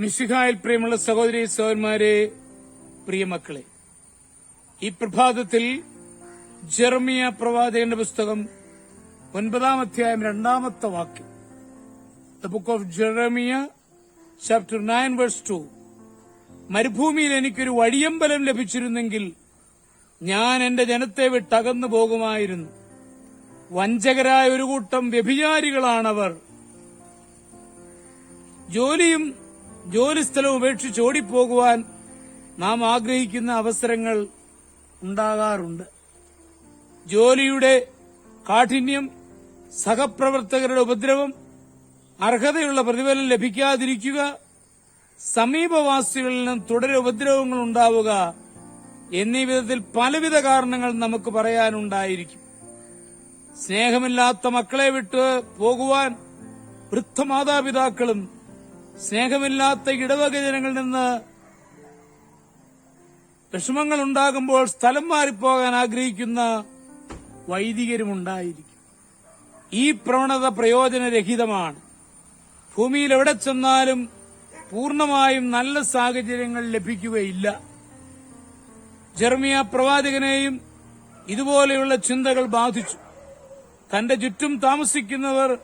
മിശിഹായിൽ പ്രിയമുള്ള സഹോദരി സഹോദരന്മാരെ പ്രിയമക്കളെ ഈ പ്രഭാതത്തിൽ ജെർമിയ പ്രവാചകന്റെ പുസ്തകം ഒൻപതാം അധ്യായം രണ്ടാമത്തെ വാക്യം. The book of Jeremiah chapter nine verse two മരുഭൂമിയിൽ എനിക്കൊരു വഴിയമ്പലം ലഭിച്ചിരുന്നെങ്കിൽ ഞാൻ എന്റെ ജനത്തെ വിട്ടകന്നു പോകുമായിരുന്നു. വഞ്ചകരായ ഒരു കൂട്ടം വ്യഭിചാരികളാണവർ. ജോലിയും ജോലിസ്ഥലവും ഉപേക്ഷിച്ച് ഓടിപ്പോകുവാൻ നാം ആഗ്രഹിക്കുന്ന അവസരങ്ങൾ ഉണ്ടാകാറുണ്ട്. ജോലിയുടെ കാഠിന്യം സഹപ്രവർത്തകരുടെ ഉപദ്രവം അർഹതയുള്ള പ്രതിഫലം ലഭിക്കാതിരിക്കുക സമീപവാസികളിൽ നിന്നും തുടരെ ഉപദ്രവങ്ങൾ ഉണ്ടാവുക എന്നീ വിധത്തിൽ പലവിധ കാരണങ്ങൾ നമുക്ക് പറയാനുണ്ടായിരിക്കും. സ്നേഹമില്ലാത്ത മക്കളെ വിട്ട് പോകുവാൻ വൃദ്ധമാതാപിതാക്കളും സ്നേഹമില്ലാത്ത ഇടവക ജനങ്ങളിൽ നിന്ന് വിഷമങ്ങൾ ഉണ്ടാകുമ്പോൾ സ്ഥലം മാറിപ്പോകാൻ ആഗ്രഹിക്കുന്ന വൈദികരുമുണ്ടായിരിക്കും. ഈ പ്രവണത പ്രയോജനരഹിതമാണ്. ഭൂമിയിൽ എവിടെ ചെന്നാലും പൂർണമായും നല്ല സാഹചര്യങ്ങൾ ലഭിക്കുകയില്ല. ജർമിയ പ്രവാചകനെയും ഇതുപോലെയുള്ള ചിന്തകൾ ബാധിച്ചു. തന്റെ ചുറ്റും താമസിക്കുന്നവർ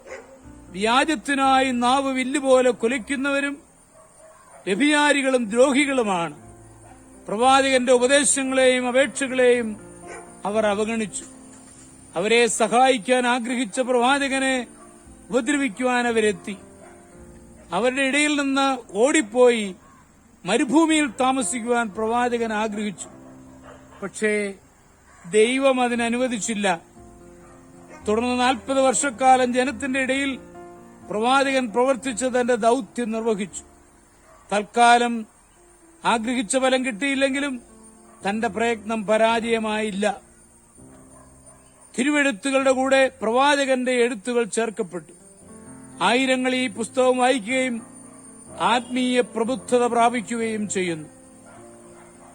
വ്യാജത്തിനായി നാവ് വില്ലുപോലെ കുലയ്ക്കുന്നവരും വ്യഭിചാരികളും ദ്രോഹികളുമാണ്. പ്രവാചകന്റെ ഉപദേശങ്ങളെയും അപേക്ഷകളെയും അവർ അവഗണിച്ചു. അവരെ സഹായിക്കാൻ ആഗ്രഹിച്ച പ്രവാചകനെ ഉപദ്രവിക്കുവാൻ അവരെത്തി. അവരുടെ ഇടയിൽ നിന്ന് ഓടിപ്പോയി മരുഭൂമിയിൽ താമസിക്കുവാൻ പ്രവാചകൻ ആഗ്രഹിച്ചു. പക്ഷേ ദൈവം അതിനനുവദിച്ചില്ല. തുടർന്ന് നാൽപ്പത് വർഷക്കാലം ജനത്തിന്റെ ഇടയിൽ പ്രവാചകൻ പ്രവർത്തിച്ച് തന്റെ ദൌത്യം നിർവഹിച്ചു. തൽക്കാലം ആഗ്രഹിച്ച ഫലം കിട്ടിയില്ലെങ്കിലും തന്റെ പ്രയത്നം പരാജയമായില്ല. തിരുവെഴുത്തുകളുടെ കൂടെ പ്രവാചകന്റെ എഴുത്തുകൾ ചേർക്കപ്പെട്ടു. ആയിരങ്ങൾ ഈ പുസ്തകം വായിക്കുകയും ആത്മീയ പ്രബുദ്ധത പ്രാപിക്കുകയും ചെയ്യുന്നു.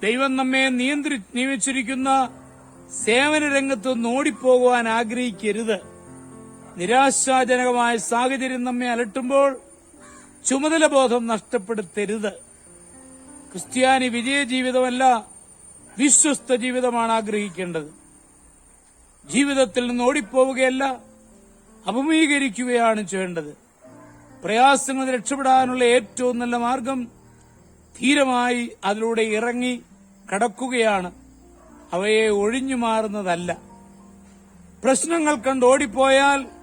ദൈവം നമ്മെ നിയന്ത്രി നിയമിച്ചിരിക്കുന്ന സേവന രംഗത്ത് നോടിപ്പോകുവാൻ ആഗ്രഹിക്കരുത്. നിരാശാജനകമായ സാഹചര്യം നമ്മെ അലട്ടുമ്പോൾ ചുമതല ബോധം നഷ്ടപ്പെടുത്തരുത്. ക്രിസ്ത്യാനി വിജയ ജീവിതമല്ല വിശ്വസ്ത ജീവിതമാണ് ആഗ്രഹിക്കേണ്ടത്. ജീവിതത്തിൽ നിന്ന് ഓടിപ്പോവുകയല്ല അപമീകരിക്കുകയാണ് ചെയ്യേണ്ടത്. പ്രയാസങ്ങൾ രക്ഷപ്പെടാനുള്ള ഏറ്റവും നല്ല മാർഗം ധീരമായി അതിലൂടെ ഇറങ്ങി കടക്കുകയാണ്. അവയെ ഒഴിഞ്ഞു മാറുന്നതല്ല പ്രശ്നങ്ങൾ കണ്ട് ഓടിപ്പോയാൽ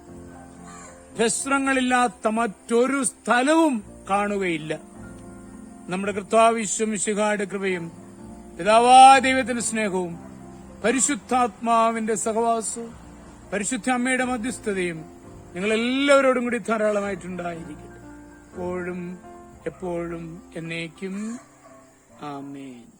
പ്രശ്നങ്ങളില്ലാത്ത മറ്റൊരു സ്ഥലവും കാണുകയില്ല. നമ്മുടെ കർത്താവിശ്വമിശുഹായുടെ കൃപയും പിതാവാ ദൈവത്തിന്റെ സ്നേഹവും പരിശുദ്ധാത്മാവിന്റെ സഹവാസവും പരിശുദ്ധ അമ്മയുടെ മധ്യസ്ഥതയും നിങ്ങൾ എല്ലാവരോടും കൂടി ധാരാളമായിട്ടുണ്ടായിരിക്കട്ടെ. എപ്പോഴും എപ്പോഴും എന്നേക്കും. ആമേൻ.